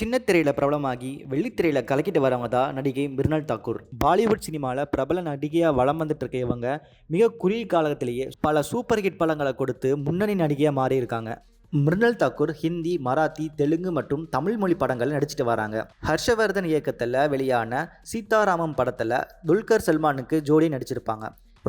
சின்ன திரையில் பிரபலமாகி வெள்ளித்திரையில் கலக்கிட்டு வரவங்க தான் நடிகை மிர்னல் தாக்கூர். பாலிவுட் சினிமாவில் பிரபல நடிகையாக வளம் வந்துட்டு இருக்க இவங்க மிக குறுகிய காலத்திலேயே பல சூப்பர் ஹிட் படங்களை கொடுத்து முன்னணி நடிகையாக மாறியிருக்காங்க. இருக்காங்க தாக்கூர் ஹிந்தி மராத்தி தெலுங்கு மற்றும் தமிழ் மொழி படங்கள் நடிச்சிட்டு வராங்க. ஹர்ஷவர்தன் இயக்கத்தில் வெளியான சீதாராமம் படத்தில் துல்கர் சல்மானுக்கு ஜோடி நடிச்சிருப்பாங்க.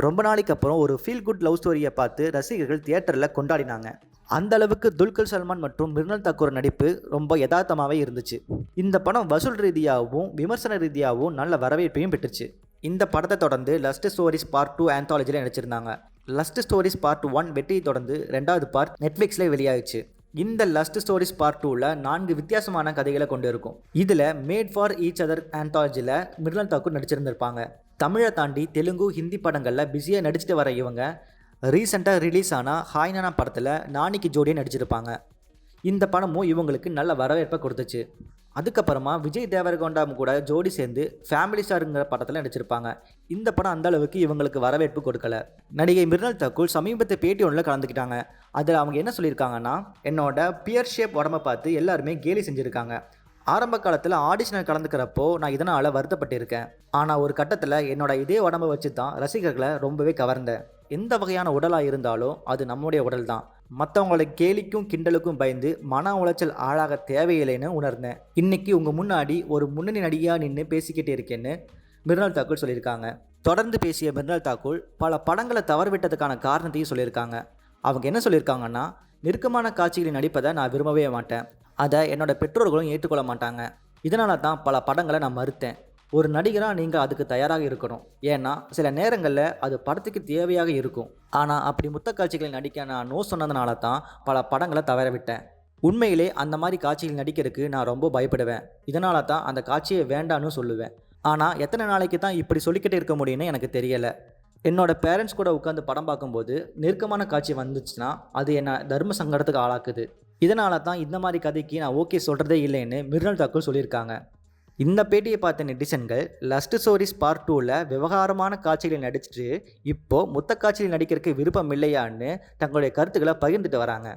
ரொம்ப நாளைக்கு அப்புறம் ஒரு ஃபீல் குட் லவ் ஸ்டோரியை பார்த்து ரசிகர்கள் தியேட்டரில் கொண்டாடினாங்க. அந்த அளவுக்கு துல்கர் சல்மான் மற்றும் மிர்னல் தாக்கூர் நடிப்பு ரொம்ப யதார்த்தமாகவே இருந்துச்சு. இந்த படம் வசூல் ரீதியாகவும் விமர்சன ரீதியாகவும் நல்ல வரவேற்பையும் பெற்றுச்சு. இந்த படத்தை தொடர்ந்து லஸ்ட் ஸ்டோரிஸ் பார்ட் டூ ஆந்தாலஜியில் நடிச்சிருந்தாங்க. லஸ்ட் ஸ்டோரிஸ் பார்ட் ஒன் வெற்றியை தொடர்ந்து ரெண்டாவது பார்ட் நெட்ஃப்ளிக்ஸில் வெளியாகிச்சு இந்த லஸ்ட் ஸ்டோரிஸ் பார்ட் டூவில் நான்கு வித்தியாசமான கதைகளை கொண்டு இருக்கும். இதில் மேட் ஃபார் ஈச் அதர் ஆந்தாலஜியில் மிர்னல் தாக்கூர் நடிச்சிருந்திருப்பாங்க. தமிழை தாண்டி தெலுங்கு ஹிந்தி படங்களில் பிஸியாக நடிச்சிட்டு வர இவங்க ரீசெண்டாக ரிலீஸ் ஆன ஹாய்னானா படத்தில் நானிக்கு ஜோடியை நடிச்சிருப்பாங்க. இந்த படமும் இவங்களுக்கு நல்ல வரவேற்பை கொடுத்துச்சு. அதுக்கப்புறமா விஜய் தேவரகொண்டாம் கூட ஜோடி சேர்ந்து ஃபேமிலி ஸ்டாருங்கிற படத்தில் நடிச்சிருப்பாங்க. இந்த படம் அந்த அளவுக்கு இவங்களுக்கு வரவேற்பு கொடுக்கல. நடிகை மிர்னல் தக்குள் சமீபத்து பேட்டி ஒன்றில் கலந்துக்கிட்டாங்க. அதில் அவங்க என்ன சொல்லியிருக்காங்கன்னா என்னோட பியர் ஷேப் உடம்ப பார்த்து எல்லாருமே கேலி செஞ்சுருக்காங்க. ஆரம்ப காலத்தில் ஆடிஷனில் கலந்துக்கிறப்போ நான் இதனால் வருத்தப்பட்டிருக்கேன். ஆனால் ஒரு கட்டத்தில் என்னோட இதே உடம்பை வச்சு தான் ரசிகர்களை ரொம்பவே கவர்ந்தேன். எந்த வகையான உடலாக இருந்தாலும் அது நம்முடைய உடல் தான் மற்றவங்களோட கேலிக்கும் கிண்டலுக்கும் பயந்து மன உளைச்சல் ஆளாக தேவையில்லைன்னு உணர்ந்தேன். இன்னைக்கு உங்கள் முன்னாடி ஒரு முன்னணி நடிகையாக நின்று பேசிக்கிட்டே இருக்கேன்னு மிர்னல் தாக்கூர் சொல்லியிருக்காங்க. தொடர்ந்து பேசிய மிர்னல் தாக்கூர் பல படங்களை தவறவிட்டதுக்கான காரணத்தையும் சொல்லியிருக்காங்க. அவங்க என்ன சொல்லியிருக்காங்கன்னா நெருக்கமான காட்சிகளில் நடிப்பதை நான் விரும்பவே மாட்டேன். அதை என்னோட பெற்றோர்களும் ஏற்றுக்கொள்ள மாட்டாங்க. இதனால தான் பல படங்களை நான் மறுத்தேன். ஒரு நடிகராக நீங்கள் அதுக்கு தயாராக இருக்கணும். ஏன்னா சில நேரங்களில் அது படத்துக்கு தேவையாக இருக்கும். ஆனால் அப்படி முத்த காட்சிகளை நடிக்க நான் நோ சொன்னதுனால தான் பல படங்களை தவற விட்டேன். உண்மையிலே அந்த மாதிரி காட்சிகள் நடிக்கிறதுக்கு நான் ரொம்ப பயப்படுவேன். இதனால தான் அந்த காட்சியை வேண்டான்னு சொல்லுவேன். ஆனால் எத்தனை நாளைக்கு தான் இப்படி சொல்லிக்கிட்டே இருக்க முடியும்னு எனக்கு தெரியலை. என்னோட பேரண்ட்ஸ் கூட உட்காந்து படம் பார்க்கும்போது நெருக்கமான காட்சி வந்துச்சுன்னா அது என்னை தர்ம சங்கடத்துக்கு ஆளாக்குது. இதனால தான் இந்த மாதிரி கதைக்கு நான் ஓகே சொல்கிறதே இல்லைன்னு மிர்னல் தாக்கூர் சொல்லியிருக்காங்க. இந்த பேட்டியை பார்த்த நெட்டிசன்கள் லஸ்ட் ஸ்டோரிஸ் பார்ட் டூவில் விவகாரமான காட்சிகளில் நடிச்சிட்டு இப்போது மொத்த காட்சியில் நடிக்கிறதுக்கு விருப்பம் இல்லையான்னு தங்களுடைய கருத்துக்களை பகிர்ந்துட்டு வராங்க.